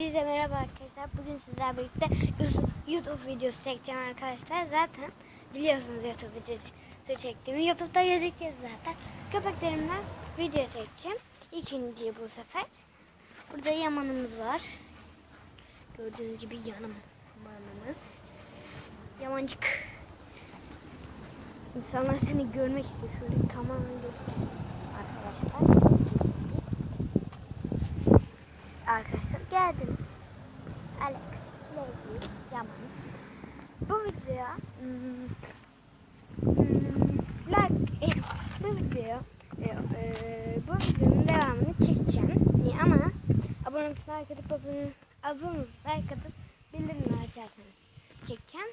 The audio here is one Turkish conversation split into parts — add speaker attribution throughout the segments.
Speaker 1: Size merhaba arkadaşlar. Bugün sizlerle birlikte YouTube videosu çekeceğim arkadaşlar. Zaten biliyorsunuz YouTube videosu çektiğimi. YouTube'da gözüküyor zaten. Köpeklerimden video çekeceğim. İkinci bu sefer. Burada yamanımız var. Gördüğünüz gibi yanım yamanımız. Yamancık. İnsanlar seni görmek istiyor. Şöyle tamamen göster arkadaşlar. Arkadaşlar geldiniz. Alex, Lady, Yaman. Bu videoya hmm, hmm, like, e, bu video e, e, bu videonun devamını çekeceğim. E, ama abone olup like atıp abone, abone olup like atıp bildirimleri açarsanız çekeceğim.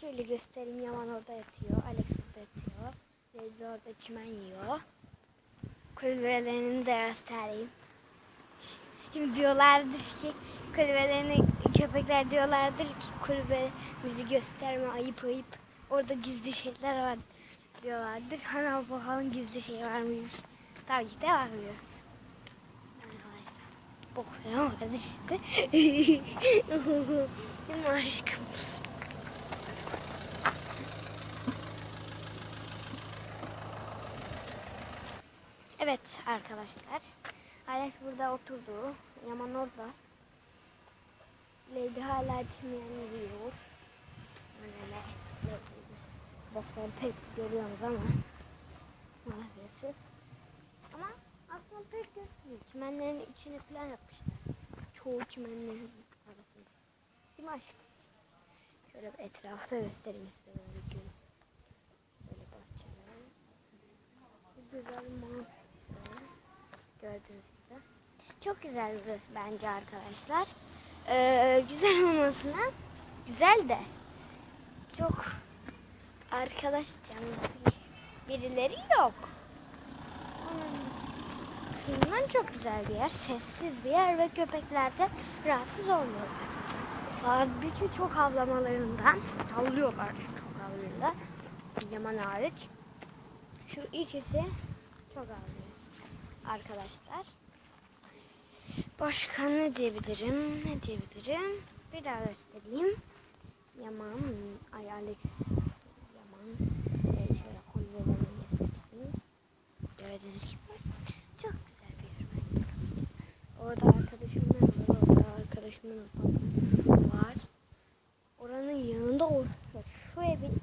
Speaker 1: Şöyle göstereyim. Yaman orada yatıyor. Alex burada yatıyor. Lady orada çimen yiyor. Kulübelerini de göstereyim. Şimdi diyorlardır ki kulübelerini köpekler diyorlardır ki kulübe bizi gösterme ayıp ayıp. Orada gizli şeyler var diyorlardır. Hani bakalım gizli şey var mıymış. Tabii ki de var diyor. Bok ya vardı işte. Mi aşkım? Evet arkadaşlar. Alex burada oturdu. Yaman orada. Lady hala çimen yiyor. Öyle. Bakın pek görüyoruz ama. Maalesef. Ama aslında pek gözükmüyor. Çimenlerin içine falan yapmışlar. Çoğu çimenlerin arasında. Değil mi aşkım? Şöyle bir etrafta göstereyim size böyle gün. Böyle bahçeler. Güzel manzara. Gördüğünüz gibi. Çok güzel burası bence arkadaşlar. Ee, güzel olmasına güzel de çok arkadaş canlısı birileri yok. Açısından çok güzel bir yer. Sessiz bir yer ve köpekler de rahatsız olmuyorlar. Halbuki çok havlamalarından havlıyorlar. Çok havlıyorlar. Yaman hariç. Şu ikisi çok havlıyor arkadaşlar. Başka ne diyebilirim? Ne diyebilirim? Bir daha göstereyim. Yaman, ay Alex, Yaman. Ee, şöyle kolyelerimi göstereyim. Gördüğünüz gibi. Çok güzel bir yer. Orada arkadaşımlar var. Orada arkadaşımın odası var. Oranın yanında o şu evin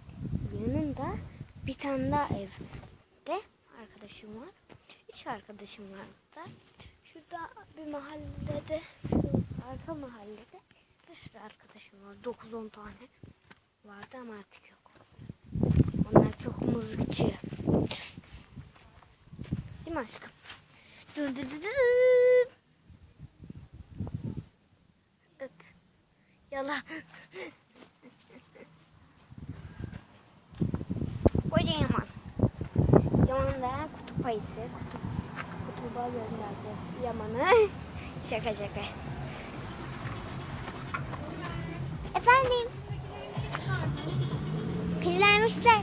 Speaker 1: yanında bir tane daha evde arkadaşım var. Üç arkadaşım var bir mahallede de şu arka mahallede bir sürü arkadaşım var. 9-10 tane vardı ama artık yok. Onlar çok mızıkçı. Değil mi aşkım? Dı dı dı dı. Öp. Yala. Koca yaman. Yaman da kutup ayısı. Kutup, kutuba göndereceğiz yamanı. şaka şaka. Efendim. Pillenmişler. Ha.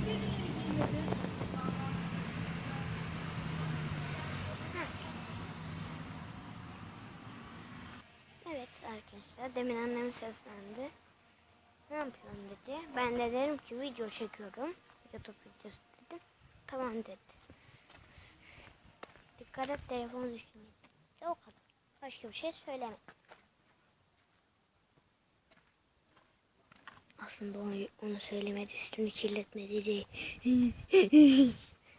Speaker 1: Evet arkadaşlar demin annem seslendi. Ne yapıyorsun dedi. Ben de dedim ki video çekiyorum. YouTube videosu dedim. Tamam dedi. Dikkat et telefonu düşürmeyin. İşte o kadar. Başka bir şey söyleme. Aslında onu, onu söylemedi, üstünü kirletmedi diye.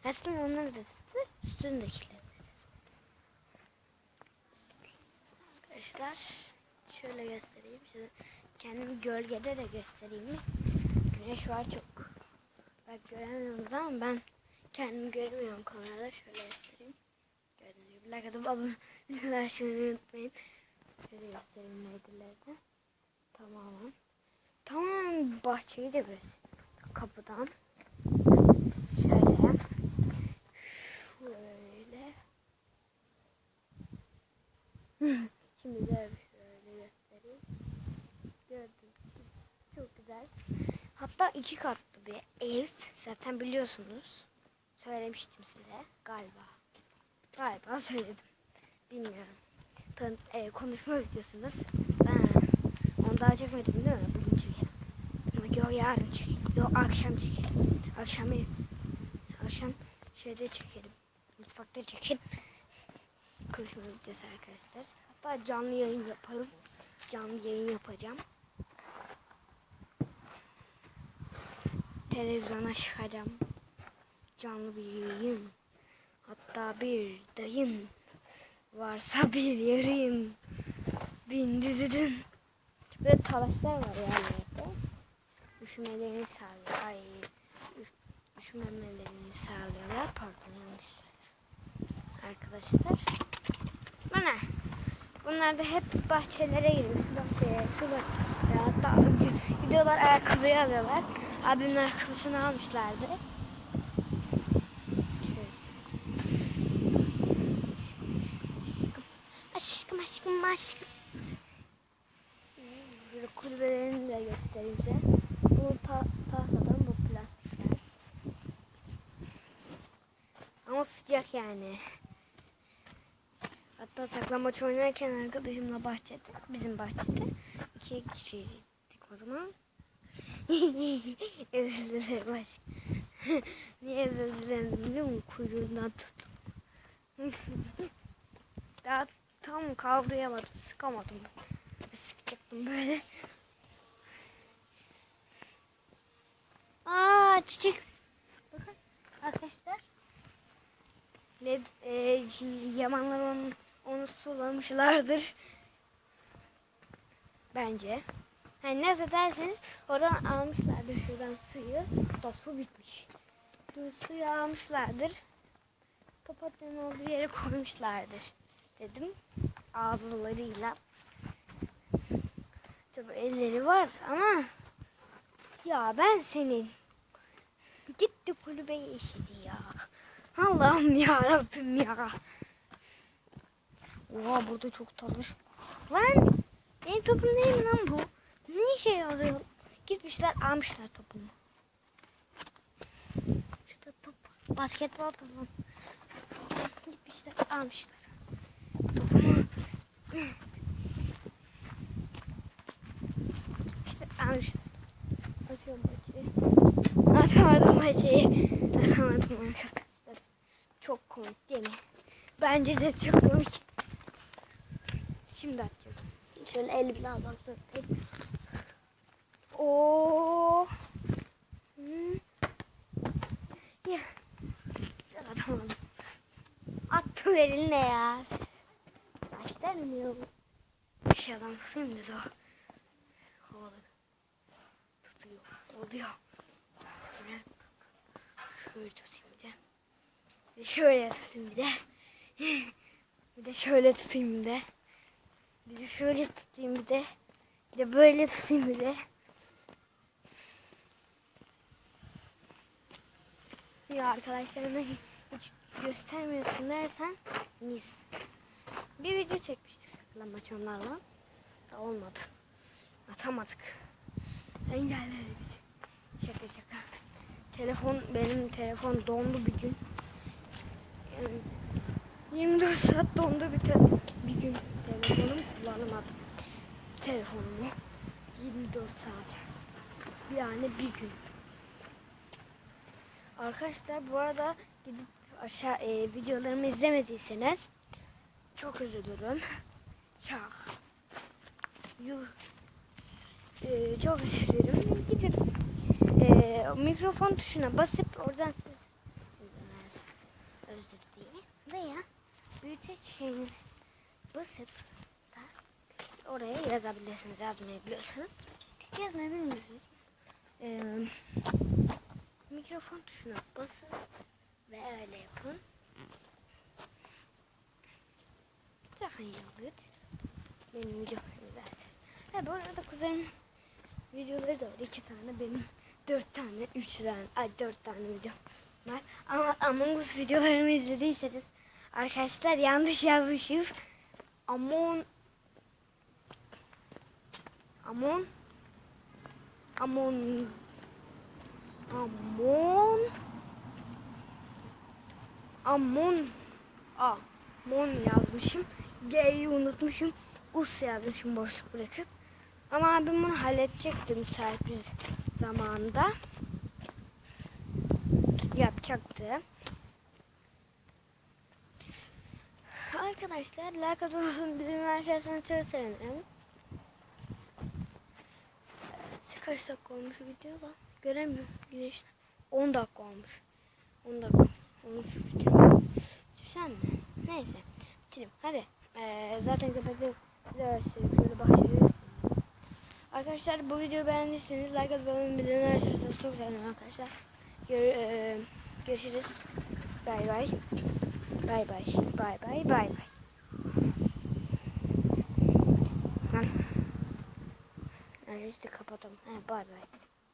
Speaker 1: Aslında onları da dedi, üstünü de kirletmedi. Arkadaşlar şöyle göstereyim. Size kendimi gölgede de göstereyim mi? Güneş var çok. Belki göremiyorsunuz ama ben kendimi göremiyorum kamerada. Şöyle göstereyim. Gördüğünüz gibi like abone olmayı unutmayın. Şöyle göstereyim neydilerdi. Tamamen. Tamamen bahçeyi de göstereyim. Kapıdan. Şöyle. Şöyle. Şimdi de şöyle göstereyim. Gördüğünüz çok güzel. Hatta iki katlı bir ev. Zaten biliyorsunuz. Söylemiştim size galiba. Galiba söyledim. Bilmiyorum.
Speaker 2: tan- e, konuşma videosudur. Ben onu daha çekmedim değil mi? Bugün çekerim. Yok yarın çekerim. Yok akşam çekerim. Akşam akşam şeyde çekerim. Mutfakta çekerim. Konuşma videosu arkadaşlar. Hatta canlı yayın yaparım. Canlı yayın yapacağım. Televizyona çıkacağım. Canlı bir yayın. Hatta bir dayın. Varsa bir yarın. Bin düdüdün. Böyle talaşlar var yerlerde. Üşümelerini sağlıyor. Ay üş- üşümemelerini sağlıyorlar. Pardon yanlış. Arkadaşlar. Bana. Bunlar da hep bahçelere girmiş. Bahçeye, şu bahçeye. Hatta gidiyorlar ayakkabıyı alıyorlar. Abimin ayakkabısını almışlardı. Şöyle. Böyle kulübelerini de göstereyim size. Bu ta tahtadan bu plastikler. Ama sıcak yani. Hatta saklambaç oynarken arkadaşımla bahçede, bizim bahçede iki kişiydik o zaman. özür dilerim aşkım. Niye özür dilerim biliyor musun? Kuyruğundan tuttum. Daha tam kavrayamadım, sıkamadım. Sıkacaktım böyle. Aa çiçek. Bakın arkadaşlar. Ne, e, yamanlar onu, onu sulamışlardır. Bence. Hani nasıl derseniz oradan almışlardır şuradan suyu. Da su bitmiş. Suyu almışlardır. Papatyanın olduğu yere koymuşlardır. Dedim. Ağızlarıyla. Tabi elleri var ama ya ben senin gitti kulübeyi işedi ya. Allah'ım ya Rabbim ya. Oha burada çok talış. Lan benim topum değil mi lan bu? Ne işe yarıyor? Gitmişler almışlar topumu. Şurada top. Basketbol topu. Gitmişler almışlar. İşte almışlar. Açıyorum maçı. Atamadım maçı. Atamadım arkadaşlar. Çok komik değil mi? Bence de çok komik. Şimdi atacağım. Şöyle elimle almak zorundayım. Oo. Hmm. Ya. Atamadım. Attım eline ya. Başlarım Bir adam tutayım dedi o. Tutuyor. Oluyor. Şöyle, şöyle tutayım bir de. Bir de şöyle tutayım bir de. Bir de şöyle tutayım bir de. Bir de şöyle tutayım bir de. Bir de böyle tutayım bir de. Ya arkadaşlarına hiç göstermiyorsun dersen mis. Bir video çekmiştik saklambaç onlarla. Da olmadı. Atamadık. Engelledik. Şaka şaka. Telefon benim telefon dondu bir gün. Yani 24 saat dondu bir, te- bir gün telefonum kullanamadım. Telefonumu 24 saat. Yani bir gün. Arkadaşlar bu arada gidip aşağı e, videolarımı izlemediyseniz çok üzülürüm. Çok. Yuh. E, çok üzülürüm. Gidip e, mikrofon tuşuna basıp oradan siz özür dilerim veya büyüteç şeyini basıp da oraya yazabilirsiniz. Yazmayı biliyorsanız. Yazmayı bilmiyorsunuz. Ee, mikrofon tuşuna basın ve öyle yapın. Çok iyi. Benim videolarımı zaten. Ha, bu arada kuzenim videoları da var. iki tane benim dört tane, üç tane, ay dört tane video var. Ama Among Us videolarımı izlediyseniz arkadaşlar yanlış yazmışım. Amon Amon Amon Amon Amon Amon yazmışım. G'yi unutmuşum. Us yazmışım boşluk bırakıp. Ama abim bunu halledecekti müsait bir zamanda. Yapacaktı. Arkadaşlar like atıp bizim verseniz çok sevinirim. Kaç dakika olmuş video lan? Göremiyorum güneşten. 10 dakika olmuş. 10 dakika olmuş video. Sen mi? Neyse. Bitirelim. Hadi. Ee, zaten köpekler şöyle başlıyoruz. Arkadaşlar bu videoyu beğendiyseniz like abone bildirimleri açarsanız çok sevinirim arkadaşlar. Gör, e, görüşürüz. Bay bay. Bay bay. Bay bay. Bay bay. Yani işte kapatalım. He, bay.